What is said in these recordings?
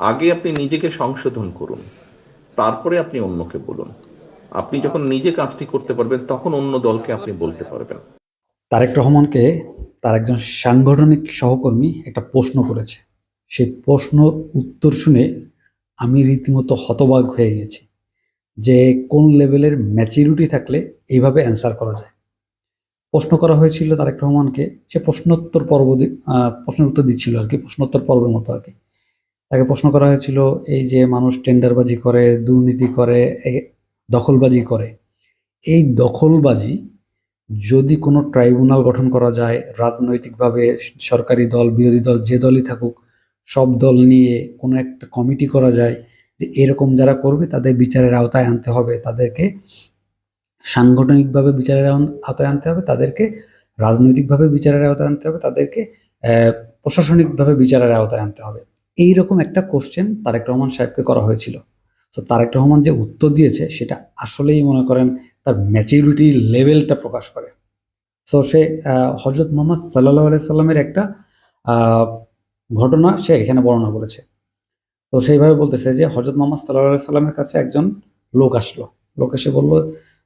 আগে আপনি নিজেকে সংশোধন করুন, তারপরে আপনি অন্যকে বলুন। আপনি যখন নিজে কাজটি করতে পারবেন, তখন অন্য দলকে আপনি বলতে পারবেন। তারেক রহমানকে তার একজন সাংগঠনিক সহকর্মী একটা প্রশ্ন করেছে। সেই প্রশ্ন উত্তর শুনে আমি রীতিমতো হতবাক হয়ে গেছি যে কোন লেভেলের ম্যাচিউরিটি থাকলে এইভাবে অ্যান্সার করা যায়। প্রশ্ন করা হয়েছিল তারেক রহমানকে, সে প্রশ্নোত্তর পর্ব প্রশ্নের উত্তর দিচ্ছিল আর কি, প্রশ্নোত্তর পর্বের মতো আর কি। তাকে প্রশ্ন করা হয়েছিল, এই যে মানুষ টেন্ডারবাজি করে, দুর্নীতি করে দখলবাজি করে, এই দখলবাজি যদি কোনো ট্রাইব্যুনাল গঠন করা যায়, রাজনৈতিকভাবে সরকারি দল, বিরোধী দল, যে দলই থাকুক, সব দল নিয়ে কোনো একটা কমিটি করা যায় যে এরকম যারা করবে, তাদের বিচারের আওতায় আনতে হবে, তাদেরকে সাংগঠনিকভাবে বিচারের আওতায় আনতে হবে, তাদেরকে রাজনৈতিকভাবে বিচারের আওতায় আনতে হবে, তাদেরকে প্রশাসনিকভাবে বিচারের আওতায় আনতে হবে। এইরকম একটা কোশ্চেন তারেক রহমান সাহেবকে করা হয়েছিল। তো তারেক রহমান যে উত্তর দিয়েছে, সেটা আসলেই মনে করেন তার ম্যাচিউরিটি লেভেলটা প্রকাশ করে। সো সে হজরত মোহাম্মদ সাল্লাহ সাল্লামের একটা ঘটনা সে এখানে বর্ণনা করেছে। তো সেইভাবে বলতেছে যে হজরত মোহাম্মদ সাল্লাহ সাল্লামের কাছে একজন লোক আসলো। লোক এসে বলল,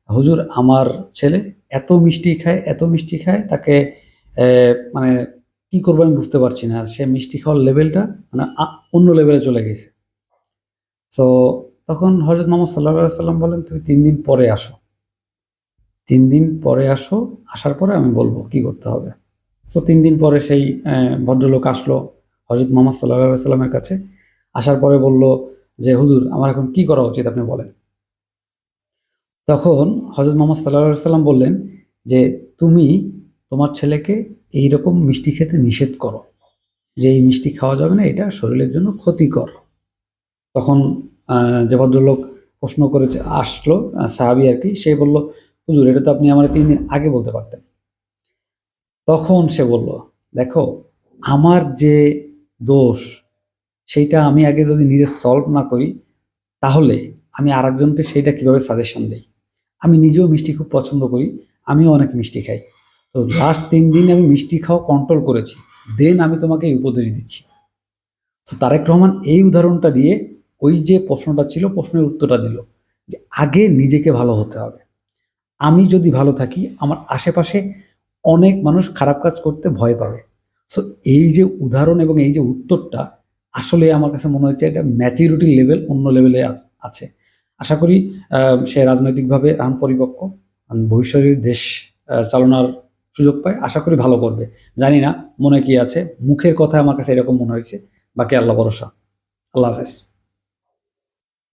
হুজুর, আমার ছেলে এত মিষ্টি খায়, এত মিষ্টি খায়, তাকে মানে কি করব আমি বুঝতে পারছি না। সে মিষ্টি খাওয়ার লেভেলটা মানে অন্য লেভেলে চলে গেছে। সো তখন হজরত মোহাম্মদ সাল্লাহ সাল্লাম বলেন, তুমি তিন দিন পরে আসো। তিন দিন পরে আসো, আসার পরে আমি বলব কি করতে হবে। সো তিন দিন পরে সেই ভদ্রলোক আসলো হজরত মোহাম্মদ সাল্লাহ সাল্লামের কাছে। আসার পরে বলল যে, হুজুর, আমার এখন কি করা উচিত আপনি বলেন? তখন হজরত মোহাম্মদ সাল্লাহ সাল্লাম বললেন যে, তুমি তোমার ছেলেকে এই রকম মিষ্টি খেতে নিষেধ করো। যে এই মিষ্টি খাওয়া যাবে না, এটা শরীরের জন্য ক্ষতিকর। তখন যে ভদ্রলোক প্রশ্ন করেছে, আসলো সাহাবি আর কি, সে বলল, হুজুর, এটা তো আপনি আমার তিন দিন আগে বলতে পারতেন। তখন সে বলল, দেখো, আমার যে দোষ, সেইটা আমি আগে যদি নিজে সলভ না করি, তাহলে আমি আরেকজনকে সেইটা কীভাবে সাজেশন দেই? আমি নিজেও মিষ্টি খুব পছন্দ করি, আমিও অনেক মিষ্টি খাই। তো লাস্ট তিন দিন আমি মিষ্টি খাওয়া কন্ট্রোল করেছি। দেন আমি তোমাকে এই উপদেশ দিচ্ছি। তো তারেক রহমান এই উদাহরণটা দিয়ে ওই যে প্রশ্নটা ছিল, প্রশ্নের উত্তরটা দিল যে আগে নিজেকে ভালো হতে হবে। আমি যদি ভালো থাকি, আমার আশেপাশে অনেক মানুষ খারাপ কাজ করতে ভয় পাবে। সো এই যে উদাহরণ এবং এই যে উত্তরটা আসলে আমার কাছে মনে হচ্ছে এটা ম্যাচিউরিটি লেভেল অন্য লেভেলে আছে আশা করি সে রাজনৈতিকভাবে এখন পরিপক্ক। ভবিষ্যতে দেশ চালানোর সুযোগ পায়, আশা করি ভালো করবে। জানি না মনে কি আছে, মুখের কথা আমার কাছে এরকম মনে হয়েছে। বাকি আল্লাহ ভরসা। আল্লাহ হাফেজ।